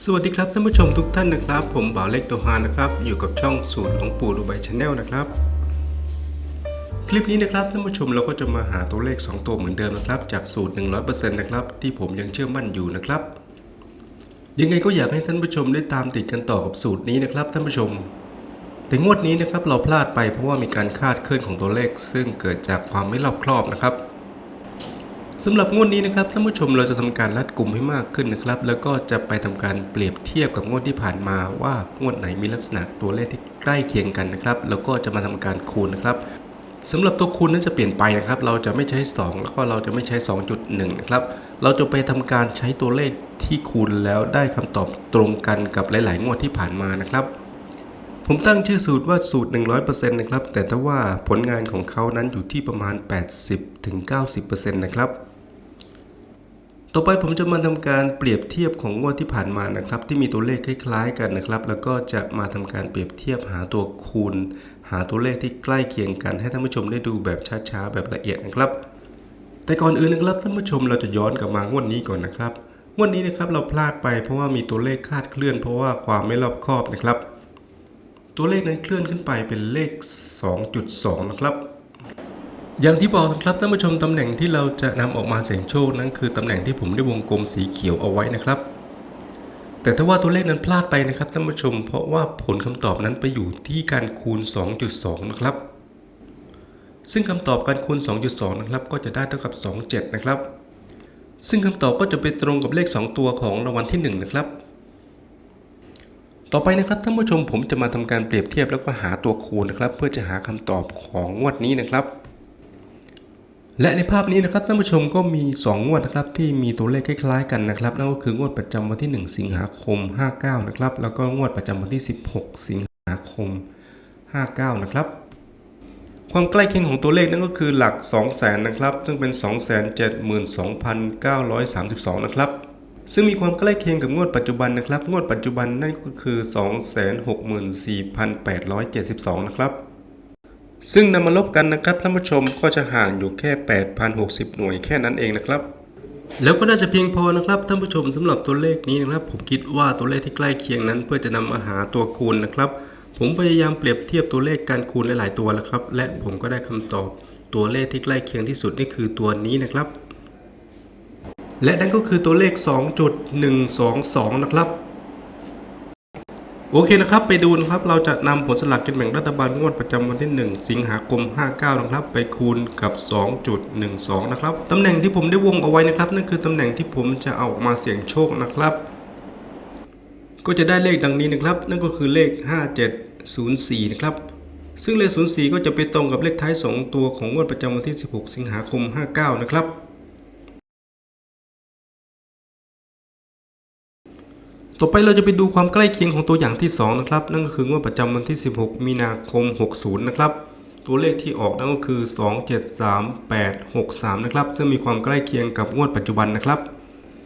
สวัสดีครับท่านผู้ชมทุกท่านนะครับ ผมบ่าวเล็กโตฮานนะครับ อยู่กับช่องสูตรของปู่ดูไบชาแนลนะครับ คลิปนี้นะครับท่านผู้ชมเราก็จะมาหาตัวเลข 2 ตัวเหมือนเดิมนะครับ จากสูตร 100%นะครับที่ผมยังเชื่อมั่นอยู่นะครับ ยังไงก็อยากให้ท่านผู้ชมได้ตามติดกันต่อกับสูตรนี้นะครับท่านผู้ชม แต่งวดนี้นะครับเราพลาดไปเพราะว่ามีการคาดเคลื่อนของตัวเลข ซึ่งเกิดจากความไม่รอบครอบนะครับ สำหรับงวดนี้นะครับท่านผู้ชมเราจะทำการรัดกลุ่มให้มากขึ้นนะครับ แล้วก็จะไปทำการเปรียบเทียบกับงวดที่ผ่านมาว่างวดไหนมีลักษณะตัวเลขที่ใกล้เคียงกันนะครับ แล้วก็จะมาทำการคูณนะครับสำหรับตัวคูณนั้นจะเปลี่ยนไปนะครับ เราจะไม่ใช้ 2 แล้วก็เราจะไม่ใช้ 2.1 นะครับ เราจะไปทำการใช้ตัวเลขที่คูณแล้วได้คำตอบตรงกันกับหลาย ๆ งวดที่ผ่านมานะครับผมตั้งชื่อสูตรว่าสูตร 100%นะครับ แต่ถ้าว่าผลงานของเขานั้นอยู่ที่ประมาณ 80-90%นะครับ ต่อไปผมจะมาทำการเปรียบเทียบของงวดที่ผ่านมานะครับ ที่มีตัวเลขคล้าย ๆ กันนะครับ แล้วก็จะมาทำการเปรียบเทียบหาตัวคูณ หาตัวเลขที่ใกล้เคียงกัน ให้ท่านผู้ชมได้ดูแบบช้าๆแบบละเอียดนะครับ แต่ก่อนอื่นนะครับท่านผู้ชมเราจะย้อนกลับมางวดนี้ก่อนนะครับงวดนี้นะครับเราพลาดไปเพราะว่ามีตัวเลขคาดเคลื่อน เพราะว่าความไม่รอบคอบนะครับ ตัวเลขนั้นเคลื่อนขึ้นไปเป็นเลข 2.2 นะครับ อย่างที่บอกนะครับท่านผู้ชมตำแหน่งที่เราจะนำออกมาเสี่ยงโชคนั้นคือตำแหน่งที่ผมได้วงกลมสีเขียวเอาไว้นะครับ แต่ถ้าว่าตัวเลขนั้นพลาดไปนะครับท่านผู้ชม เพราะว่าผลคำตอบนั้นไปอยู่ที่การคูณ 2.2 นะครับ ซึ่งคำตอบการคูณ 2.2 นะครับก็จะได้เท่ากับ 27 นะครับ ซึ่งคำตอบก็จะไปตรงกับเลข 2 ตัวของรางวัลที่ 1 นะครับ ต่อไปนะครับท่านผู้ชมผมจะมาทำการเปรียบเทียบแล้วก็หาตัวคูณนะครับ เพื่อจะหาคำตอบของงวดนี้นะครับ และในภาพนี้นะครับท่านผู้ชมก็มี 2 งวดนะครับที่มีตัวเลขคล้ายๆ กันนะครับนั่นก็คืองวดประจำวันที่ 1 สิงหาคม 59 นะครับ แล้วก็งวดประจำวันที่ 16 สิงหาคม 59 นะครับ ความใกล้เคียงของตัวเลขนั่นก็คือหลัก 2 0 0 0 0 0นะครับซึ่งเป็น 272,932 นะครับ ซึ่งมีความใกล้เคียงกับงวดปัจจุบันนะครับ งวดปัจจุบันนั่นก็คือ 264,872 นะครับ ซึ่งนำมาลบกันนะครับท่านผู้ชมก็จะห่างอยู่แค่ 8,060 หน่วยแค่นั้นเองนะครับ แล้วก็น่าจะเพียงพอนะครับท่านผู้ชมสำหรับตัวเลขนี้นะครับ ผมคิดว่าตัวเลขที่ใกล้เคียงนั้น เพื่อจะนำมาหาตัวคูณนะครับ ผมพยายามเปรียบเทียบตัวเลขการคูณหลาย ๆ ตัวแล้วครับ และผมก็ได้คำตอบตัวเลขที่ใกล้เคียงที่สุดนี่คือตัวนี้นะครับ และนั่นก็คือตัวเลข 2.122 นะครับ โอเคนะครับ ไปดูนะครับ เราจะนำผลสลากกินแบ่งรัฐบาลงวดประจำวันที่ 1 สิงหาคม 59 นะครับ ไปคูณกับ 2.12 นะครับตำแหน่งที่ผมได้วงเอาไว้นะครับ นั่นคือตำแหน่งที่ผมจะเอามาเสี่ยงโชคนะครับ ก็จะได้เลขดังนี้นะครับ นั่นก็คือเลข 5704 นะครับ ซึ่งเลข 04 ก็จะไปตรงกับเลขท้าย 2 ตัวของงวดประจำวันที่ 16 สิงหาคม 59 นะครับ ต่อไปเราจะไปดูความใกล้เคียงของตัวอย่างที่ 2 นะครับ นั่นก็คืองวดประจำวันที่ 16 มีนาคม 60 นะครับ ตัวเลขที่ออกนั่นก็คือ 273863 นะครับ ซึ่งมีความใกล้เคียงกับงวดปัจจุบันนะครับ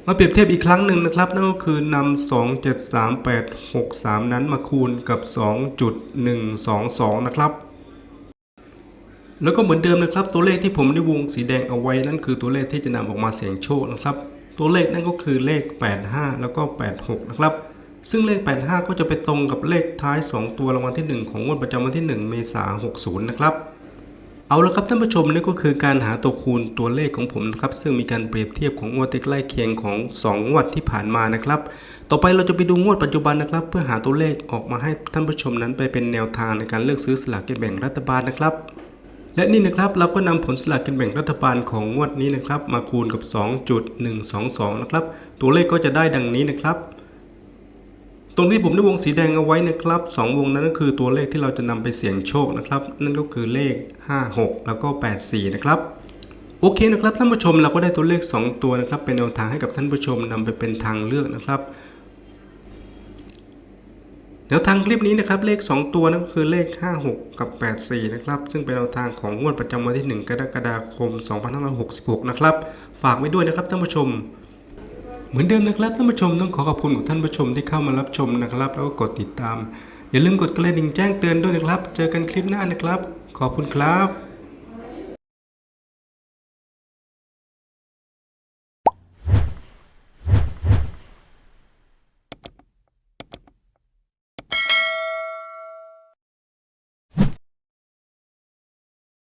มาเปรียบเทียบอีกครั้งหนึ่งนะครับ นั่นก็คือนำ273863 นั้นมาคูณกับ 2.122 นะครับแล้วก็เหมือนเดิมนะครับ ตัวเลขที่ผมได้วงสีแดงเอาไว้นั่นคือตัวเลขที่จะนำออกมาเสี่ยงโชคนะครับ ตัวเลขนั่นก็คือเลข 85 แล้วก็ 86 นะครับ ซึ่งเลข 85 ก็จะไปตรงกับเลขท้าย 2 ตัวรางวัลที่ 1 ของงวดประจำวันที่ 1 เมษายน 60 นะครับ เอาละครับท่านผู้ชมนี่ก็คือการหาตัวคูณตัวเลขของผมนะครับ ซึ่งมีการเปรียบเทียบของงวดที่ใกล้เคียงของ 2 งวดที่ผ่านมานะครับ ต่อไปเราจะไปดูงวดปัจจุบันนะครับ เพื่อหาตัวเลขออกมาให้ท่านผู้ชมนั้นไปเป็นแนวทางในการเลือกซื้อสลากกินแบ่งรัฐบาลนะครับ และนี่นะครับเราก็นำผลสลากกินแบ่งรัฐบาลของงวดนี้นะครับ มาคูณกับ 2.122 นะครับ ตัวเลขก็จะได้ดังนี้นะครับ ตรงที่ผมได้วงสีแดงเอาไว้นะครับ 2 วงนั้นก็คือตัวเลขที่เราจะนำไปเสี่ยงโชคนะครับ นั่นก็คือเลข 56 แล้วก็ 84 นะครับโอเคนะครับท่านผู้ชมเราก็ได้ตัวเลข 2 ตัวนะครับเป็นแนวทางให้กับท่านผู้ชมนำไปเป็นทางเลือกนะครับ เดี๋ยวทางคลิปนี้นะครับเลข 2 ตัวนั่นก็คือเลข 56 กับ 84 นะครับ ซึ่งเป็นแนวทางของงวดประจำวันที่ 1 กรกฎาคม 2566 นะครับ ฝากไว้ด้วยนะครับท่านผู้ชม เหมือนเดิมนะครับท่านผู้ชมต้องขอขอบคุณกับท่านผู้ชมที่เข้ามารับชมนะครับ แล้วก็กดติดตาม อย่าลืมกดกระดิ่งแจ้งเตือนด้วยนะครับ เจอกันคลิปหน้านะครับ ขอบคุณครับ